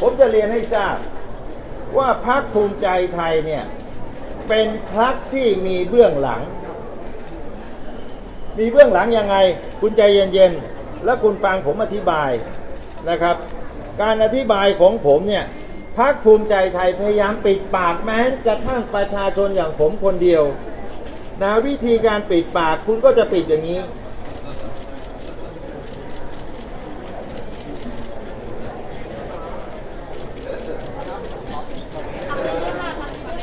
ผมจะเรียนให้ทราบ ว่าพักภูมิใจไทยเนี่ยเป็นพักที่มีเบื้องหลัง มีเบื้องหลังยังไง คุณใจเย็นๆ แล้วคุณฟังผมอธิบายนะครับ การอธิบายของผมเนี่ยพักภูมิใจไทยพยายามปิดปากแม้กระทั่งประชาชนอย่างผมคนเดียวนะวิธีการปิดปากคุณก็จะปิดอย่างนี้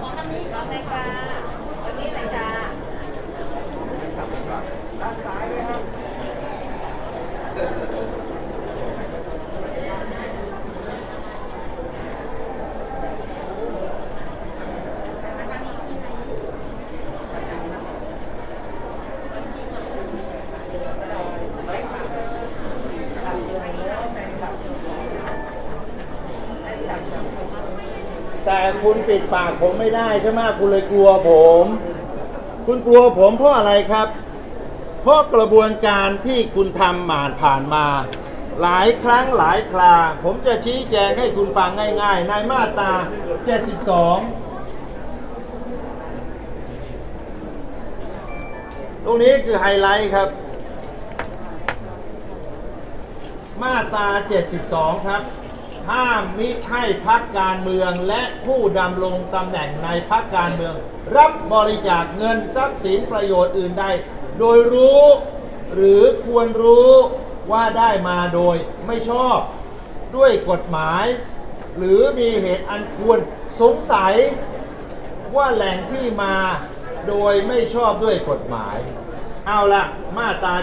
ขอทำนี้ก่อนเลยค่ะวันนี้เลยจ้า แต่คุณปิดปากผมไม่ได้ใช่ไหมคุณเลยกลัวผม คุณกลัวผมเพราะอะไรครับ เพราะกระบวนการที่คุณทำผ่านผ่านมา หลายครั้งหลายครา ผมจะชี้แจงให้คุณฟังง่าย ๆ ในมาตรา 72ตรงนี้คือไฮไลท์ครับ มาตรา 72 ครับ ห้ามมิให้พักการเมืองและผู้ดำรงตำแหน่งในพักการเมือง รับบริจาคเงินทรัพย์สินประโยชน์อื่นใดโดยรู้ หรือควรรู้ว่าได้มาโดยไม่ชอบด้วยกฎหมาย หรือมีเหตุอันควรสงสัย ว่าแหล่งที่มาโดยไม่ชอบด้วยกฎหมาย เอาละมาตรา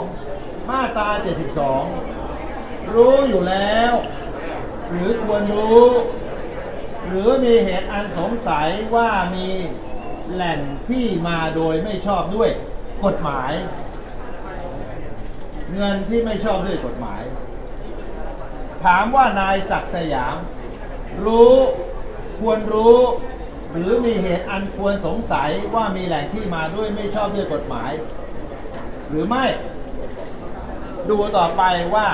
72 มาตรา 72 รู้อยู่แล้ว หรือควรรู้ หรือมีเหตุอันสงสัยว่ามีแหล่งที่มาโดยไม่ชอบด้วยกฎหมาย เงินที่ไม่ชอบด้วยกฎหมาย ถามว่านายศักดิ์สยาม รู้ควรรู้ หรือมีเหตุอันควรสงสัยว่ามีแหล่งที่มาด้วยไม่ชอบด้วยกฎหมาย หรือไม่ดูต่อไปว่า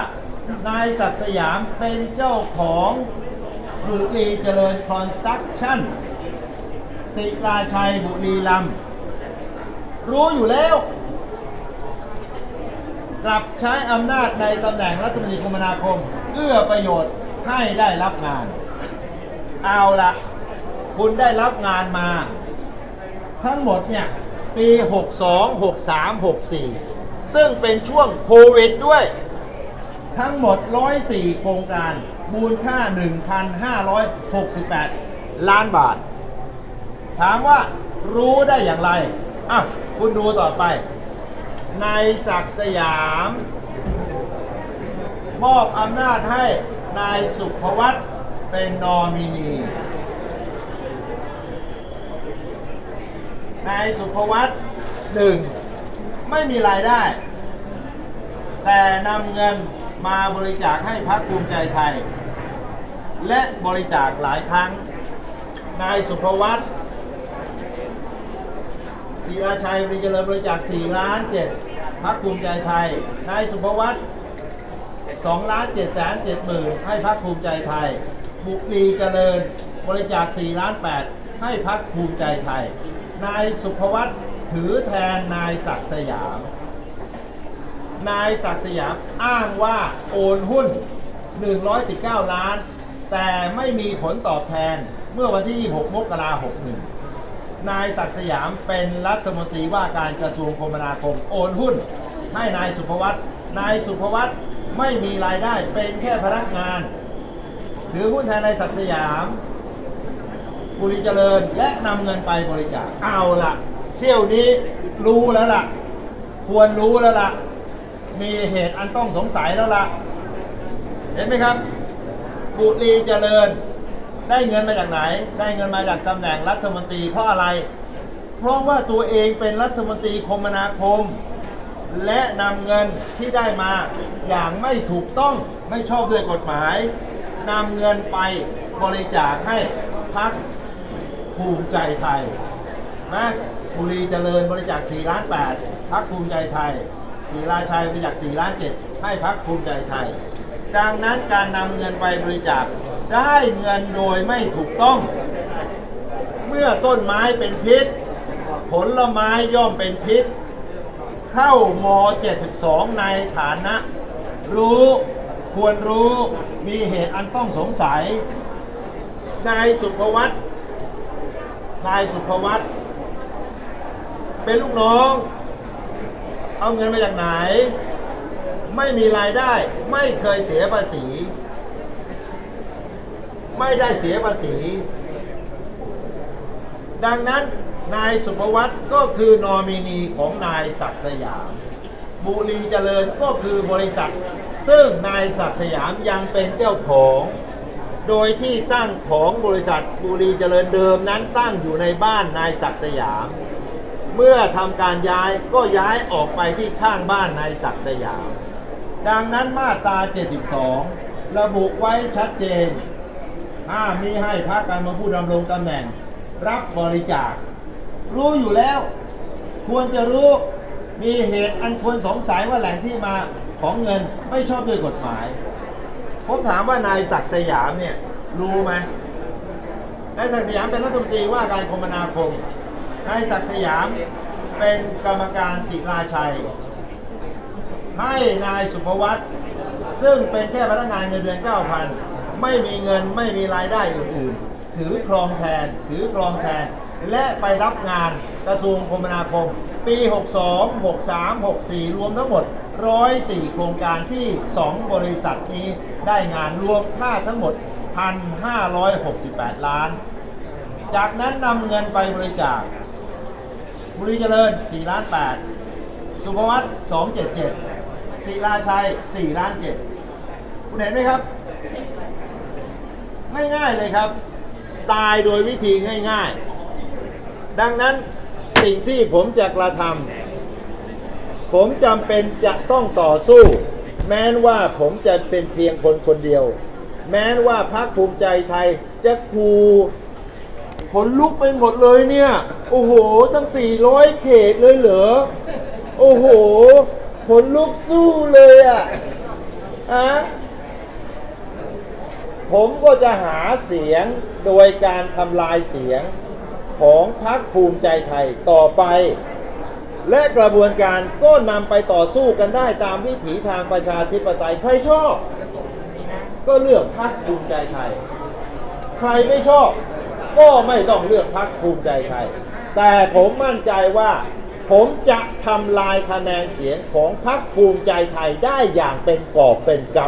นายศักดิ์สยามเป็นเจ้าของบุรีเจริญคอนสตรักชั่นศิลาชัยบุรีรัมย์รู้อยู่แล้ว กลับใช้อำนาจในตำแหน่งรัฐมนตรีคมนาคม เอื้อประโยชน์ให้ได้รับงาน เอาละคุณได้รับงานมา ทั้งหมดเนี่ย ปี 62 63 64 ซึ่งเป็นช่วงโควิดด้วย ทั้งหมด 104 โครงการ มูลค่า 1,568 ล้านบาท ถามว่ารู้ได้อย่างไร อะ คุณดูต่อไป นายศักดิ์สยาม มอบอำนาจให้นายสุภวัตเป็นนอมินี นายสุภวัตหนึ่งไม่มีรายได้ แต่นำเงิน มาบริจาคให้พรรคภูมิใจไทย และบริจาคหลายครั้ง นายสุภวัตศรีราชัยบริเจริญบริจาค4ล้าน7พรรคภูมิใจไทย นายสุภวัต2ล้าน7แสน7หมื่นให้พรรคภูมิใจไทย บุรีเจริญบริจาค4ล้าน8ให้พรรคภูมิใจไทย นายสุภวัตถือแทนนายศักดิ์สยาม นายศักดิ์สยามอ้างว่าโอนหุ้น 119 ล้าน แต่ไม่มีผลตอบแทนเมื่อวันที่ 26 มกราคม 61 นายศักดิ์สยามเป็นรัฐมนตรีว่าการกระทรวงคมนาคมโอนหุ้น ให้นายสุภวัตนายสุภวัตไม่มีรายได้เป็นแค่พนักงานถือหุ้นแทนนายศักดิ์สยามบุรีเจริญและนำเงินไปบริจาคเอาละเที่ยวนี้รู้แล้วล่ะ ควรรู้แล้วล่ะ มีเหตุอันต้องสงสัยแล้วล่ะ เห็นไหมครับ บุรีเจริญ ได้เงินมาจากไหน ได้เงินมาจากตำแหน่งรัฐมนตรีเพราะอะไร เพราะว่าตัวเองเป็นรัฐมนตรีคมนาคม และนำเงินที่ได้มาอย่างไม่ถูกต้องไม่ชอบด้วยกฎหมายนำเงินไปบริจาคให้พรรคภูมิใจไทยนะบุรีเจริญบริจาค4ล้าน8พักภูมิใจไทย ศรีราชัยบริจาค4ล้าน7ให้พักภูมิใจไทย ดังนั้นการนำเงินไปบริจาคได้เงินโดยไม่ถูกต้อง เมื่อต้นไม้เป็นพิษ ผลไม้ย่อมเป็นพิษ เข้าม72 ในฐานะ รู้ควรรู้มีเหตุอันต้องสงสัย นายสุภวัตนายสุภวัตเป็นลูกน้อง เอาเงินมาจากไหน ไม่มีรายได้ ไม่เคยเสียภาษี ไม่ได้เสียภาษี ดังนั้นนายสุภวัตก็คือนอมินีของนายศักสยาม บุรีเจริญก็คือบริษัท ซึ่งนายศักสยามยังเป็นเจ้าของ โดยที่ตั้งของบริษัทบุรีเจริญเดิมนั้นตั้งอยู่ในบ้านนายศักสยาม เมื่อทำการย้ายก็ย้ายออกไปที่ข้างบ้านนายศักดิ์สยาม ดังนั้นมาตรา 72 ระบุไว้ชัดเจนห้ามมิให้พรรคการเมืองผู้ดำรงตำแหน่ง รับบริจาค รู้อยู่แล้ว ควรจะรู้มีเหตุอันควรสงสัยว่าแหล่งที่มาของเงินไม่ชอบด้วยกฎหมาย ผมถามว่านายศักดิ์สยามเนี่ยรู้ไหมนายศักดิ์สยามเป็นรัฐมนตรีว่าการคมนาคม นายศักดิ์สยามเป็นกรรมการศิลาชัย ให้นายสุภวัตซึ่งเป็นแค่พนักงานเงินเดือน 9,000 ไม่มีเงินไม่มีรายได้อื่นๆ ถือครองแทน ถือครองแทน และไปรับงานกระทรวงคมนาคม ปี 62 63 64 รวมทั้งหมด 104 โครงการที่ 2 บริษัทนี้ได้งานรวมค่าทั้งหมด 1,568 ล้าน จากนั้นนำเงินไปบริจาค บุรีเจริญ4ล้าน8สุภวัต277ศิลาชัย4ล้าน7คุณเห็นไหมครับ ง่ายๆเลยครับ ตายโดยวิธีง่ายๆ ดังนั้นสิ่งที่ผมจะกระทำผมจำเป็นจะต้องต่อสู้ แม้นว่าผมจะเป็นเพียงคนคนเดียว แม้นว่าพรรคภูมิใจไทยจะคู ขนลุกไปหมดเลยเนี่ย โอ้โห ตั้ง 400 เขตเลยเหรอ โอ้โห ขนลุกสู้เลยอะอะผมก็จะหาเสียงโดยการทำลายเสียงของพรรคภูมิใจไทยต่อไป และกระบวนการก็นำไปต่อสู้กันได้ตามวิถีทางประชาธิปไตยใครชอบ ก็เลือกพรรคภูมิใจไทย ใครไม่ชอบ ก็ไม่ต้องเลือกพรรคภูมิใจไทย แต่ผมมั่นใจว่า ผมจะทำลายคะแนนเสียงของพรรคภูมิใจไทยได้อย่างเป็นกอบเป็นก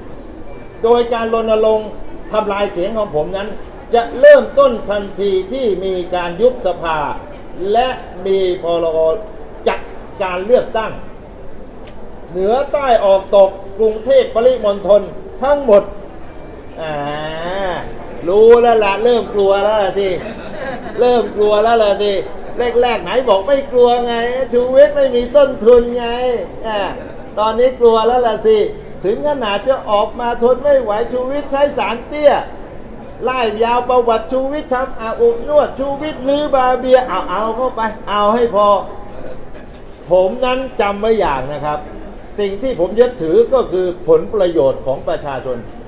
ำโดยการรณรงค์ทำลายเสียงของผมนั้น จะเริ่มต้นทันทีที่มีการยุบสภา และมีพรกจัดการเลือกตั้ง เหนือใต้ออกตกกรุงเทพปริมณฑลทั้งหมดอ่า รู้แล้วล่ะเริ่มกลัวแล้วล่ะสิ เริ่มกลัวแล้วล่ะสิ แรกๆไหนบอกไม่กลัวไง ชูวิทย์ไม่มีต้นทุนไงอ่าตอนนี้กลัวแล้วล่ะสิ ถึงขนาดจะออกมาทนไม่ไหวชูวิทย์ใช้สารเตี้ยไล่ยาวประวัติชูวิทย์ทำอาบนวดชูวิทย์ลือบาเบียเอาเอาเข้าไป เอาให้พอ ผมนั้นจำไว้อย่างนะครับ สิ่งที่ผมยึดถือก็คือผลประโยชน์ของประชาชน